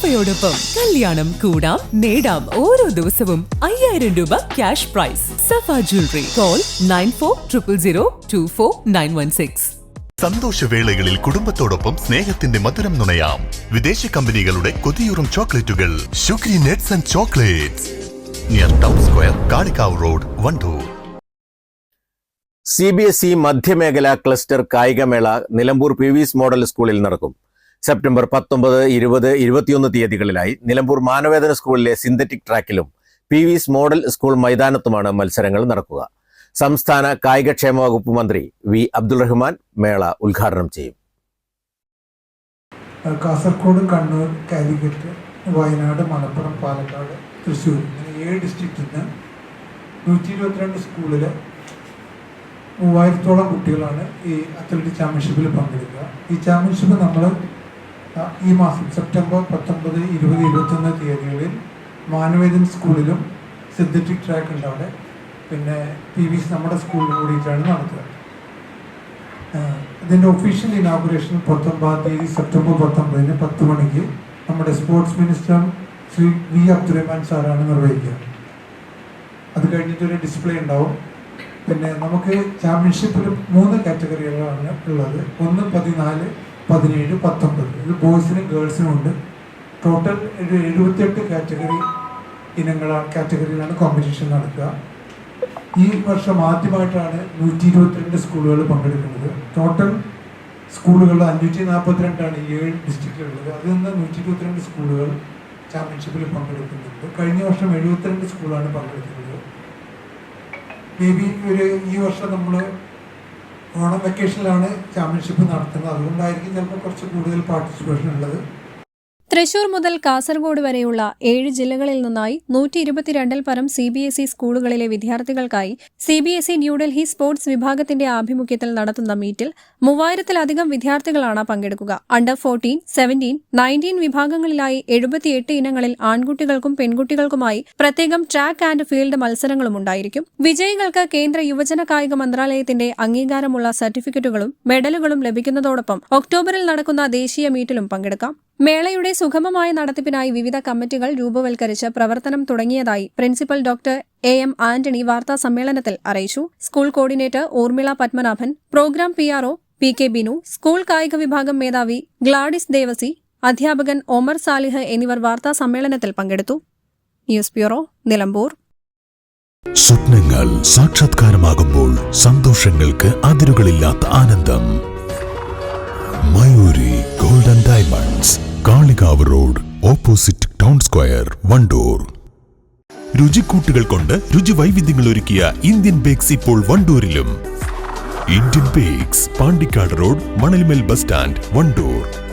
സഫയോടൊപ്പം കല്യാണം കൂടാം നേടാം ഓരോ ദിവസവും അയ്യായിരം രൂപ cash prize Safa jewellery call nine four triple zero two four nine one six സന്തോഷവേളകളിൽ കുടുംബത്തോടൊപ്പം സ്നേഹത്തിന്റെ മധുരം നുണയാം. വിദേശ കമ്പനികളുടെ കൊതിയൂറും ചോക്ലേറ്റുകൾ. Sugary nets and chocolates near town square Kalikavu road Wandoor C B S E മധ്യമേഖല cluster കായികമേള Nilambur P V S model സ്കൂളിൽ നടക്കും. സെപ്റ്റംബർ പത്തൊമ്പത് ഇരുപത് ഇരുപത്തിയൊന്ന് തീയതികളിലായി നിലമ്പൂർ മാനവേദന സ്കൂളിലെ സിന്തറ്റിക് ട്രാക്കിലും പി വിസ് മോഡൽ സ്കൂൾ മൈതാനത്തുമാണ് മത്സരങ്ങൾ നടക്കുക. സംസ്ഥാന കായികക്ഷേമ വകുപ്പ് മന്ത്രി വി അബ്ദുൾ റഹ്മാൻ മേള ഉദ്ഘാടനം ചെയ്യും. കാസർഗോഡ് കണ്ണൂർ കാലിക്കറ്റ് വയനാട് മലപ്പുറം പാലക്കാട് തൃശ്ശൂർ ഇങ്ങനെ ഏഴ് ഡിസ്ട്രിക്റ്റിൽ നിന്ന് നൂറ്റി ഇരുപത്തിരണ്ട് സ്കൂളിൽ മൂവായിരത്തോളം കുട്ടികളാണ് ഈ അത്ലറ്റിക് ചാമ്പ്യൻഷിപ്പിൽ പങ്കെടുക്കുക. ഈ ചാമ്പ്യൻഷിപ്പ് നമ്മൾ ഈ മാസം സെപ്റ്റംബർ പത്തൊമ്പത് ഇരുപത് ഇരുപത്തൊന്ന് തീയതികളിൽ മാനവേദൻ സ്കൂളിലും സിന്തറ്റിക് ട്രാക്ക് ഉണ്ട് അവിടെ. പിന്നെ പി വി നമ്മുടെ സ്കൂളിൽ കൂടിയിട്ടാണ് നടത്തുക ഇതിന്റെ ഒഫീഷ്യൽ ഇനാഗുറേഷൻ പത്തൊമ്പതാം തീയതി സെപ്റ്റംബർ പത്തൊമ്പതിന് പത്ത് മണിക്ക് നമ്മുടെ sports minister Shri V Abdurahman സാറാണ് നിർവഹിക്കുക. അത് കഴിഞ്ഞിട്ടൊരു ഡിസ്പ്ലേ ഉണ്ടാവും. പിന്നെ നമുക്ക് ചാമ്പ്യൻഷിപ്പിൽ മൂന്ന് കാറ്റഗറികളാണ് ഉള്ളത്. ഒന്ന് പതിനാല് പതിനേഴ് പത്തൊമ്പത്. ഇത് ബോയ്സിനും ഗേൾസിനും ഉണ്ട്. ടോട്ടൽ ഒരു എഴുപത്തിയെട്ട് കാറ്റഗറി ഇനങ്ങളാണ് കാറ്റഗറിയിലാണ് കോമ്പറ്റീഷൻ നടക്കുക. ഈ വർഷം ആദ്യമായിട്ടാണ് നൂറ്റി ഇരുപത്തിരണ്ട് സ്കൂളുകൾ പങ്കെടുക്കുന്നത്. ടോട്ടൽ സ്കൂളുകൾ അഞ്ഞൂറ്റി നാൽപ്പത്തിരണ്ടാണ് ഏഴ് ഡിസ്ട്രിക്റ്റിലുള്ളത് അതിൽ നിന്ന് നൂറ്റി ഇരുപത്തിരണ്ട് സ്കൂളുകൾ ചാമ്പ്യൻഷിപ്പിൽ പങ്കെടുക്കുന്നുണ്ട്. കഴിഞ്ഞ വർഷം എഴുപത്തിരണ്ട് സ്കൂളാണ് പങ്കെടുക്കുന്നത്. മേ ബി ഒരു ഈ വർഷം നമ്മൾ ഓണം വെക്കേഷനിലാണ് ചാമ്പ്യൻഷിപ്പ് നടത്തുന്നത്. അതുകൊണ്ടായിരിക്കും ചിലപ്പോൾ കുറച്ച് കൂടുതൽ പാർട്ടിസിപ്പേഷൻ ഉള്ളത്. തൃശൂർ മുതൽ കാസർഗോഡ് വരെയുള്ള ഏഴ് ജില്ലകളിൽ നിന്നായി നൂറ്റി ഇരുപത്തിരണ്ടിൽ പരം സി ബി എസ് ഇ സ്കൂളുകളിലെ വിദ്യാർത്ഥികൾക്കായി C B S E New Delhi sports വിഭാഗത്തിന്റെ ആഭിമുഖ്യത്തിൽ നടത്തുന്ന മീറ്റിൽ മൂവായിരത്തിലധികം വിദ്യാർത്ഥികളാണ് പങ്കെടുക്കുക. അണ്ടർ ഫോർട്ടീൻ സെവന്റീൻ നയന്റീൻ വിഭാഗങ്ങളിലായി എഴുപത്തിയെട്ട് ഇനങ്ങളിൽ ആൺകുട്ടികൾക്കും പെൺകുട്ടികൾക്കുമായി പ്രത്യേകം ട്രാക്ക് ആൻഡ് ഫീൽഡ് മത്സരങ്ങളും ഉണ്ടായിരിക്കും. വിജയികൾക്ക് കേന്ദ്ര യുവജന കായിക മന്ത്രാലയത്തിന്റെ അംഗീകാരമുള്ള സർട്ടിഫിക്കറ്റുകളും മെഡലുകളും ലഭിക്കുന്നതോടൊപ്പം ഒക്ടോബറിൽ നടക്കുന്ന ദേശീയ മീറ്റിലും പങ്കെടുക്കാം. മേളയുടെ സുഗമമായ നടത്തിപ്പിനായി വിവിധ കമ്മിറ്റികൾ രൂപവൽക്കരിച്ച് പ്രവർത്തനം തുടങ്ങിയതായി principal doctor A M Antony വാർത്താ സമ്മേളനത്തിൽ അറിയിച്ചു. School coordinator Urmila Padmanabhan programme P RO P K Binu school കായിക വിഭാഗം മേധാവി ഗ്ലാഡിസ് ദേവസി അധ്യാപകൻ ഒമർ സാലിഹ് എന്നിവർ വാർത്താ സമ്മേളനത്തിൽ പങ്കെടുത്തു. News bureau Nilambur. സ്വപ്നങ്ങൾ സാക്ഷാത്കാരമാകുമ്പോൾ സന്തോഷങ്ങൾക്ക് അതിരുകളില്ലാത്ത ആനന്ദം. Mayuri golden diamonds Kalikavu road opposite town square Wandoor. രുചിക്കൂട്ടുകൾ കൊണ്ട് രുചി വൈവിധ്യങ്ങൾ ഒരുക്കിയ ഇന്ത്യൻ ബേക്സ് ഇപ്പോൾ വണ്ടൂരിലും. Indian bakes Pandikkad road Manalmel bus stand Wandoor.